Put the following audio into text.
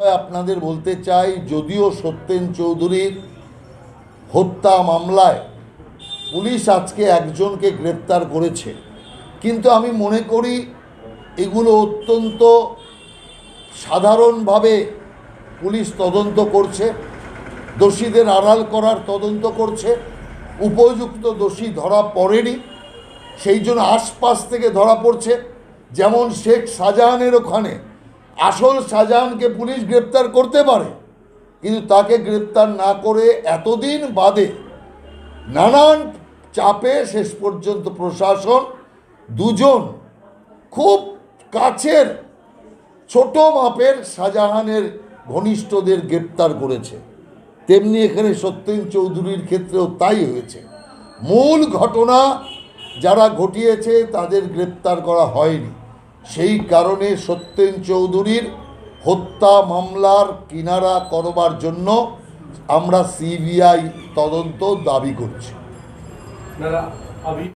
আপনাদের বলতে চাই, যদিও সত্যেন চৌধুরীর হত্যা মামলায় পুলিশ আজকে একজনকে গ্রেপ্তার করেছে। কিন্তু আমি মনে করি, এগুলো অত্যন্ত সাধারণভাবে পুলিশ তদন্ত করছে, দোষীদের আড়াল করার তদন্ত করছে। উপযুক্ত দোষী ধরা পড়েনি, সেই জন্য আশপাশ থেকে ধরা পড়ছে। যেমন শেখ শাহজাহানের ওখানে আসল শাহজাহানকে পুলিশ গ্রেপ্তার করতে পারে, কিন্তু তাকে গ্রেপ্তার না করে এতদিন বাদে নানান চাপে শেষ পর্যন্ত প্রশাসন দুজন খুব কাছের ছোট মাপের শাহজাহানের ঘনিষ্ঠদের গ্রেপ্তার করেছে। তেমনি এখানে সত্যেন চৌধুরীর ক্ষেত্রেও তাই হয়েছে। মূল ঘটনা যারা ঘটিয়েছে তাদের গ্রেপ্তার করা হয়নি। সেই কারণে সত্যেন চৌধুরীর হত্যা মামলার কিনারা করবার জন্য আমরা সিবিআই তদন্ত দাবি করছি।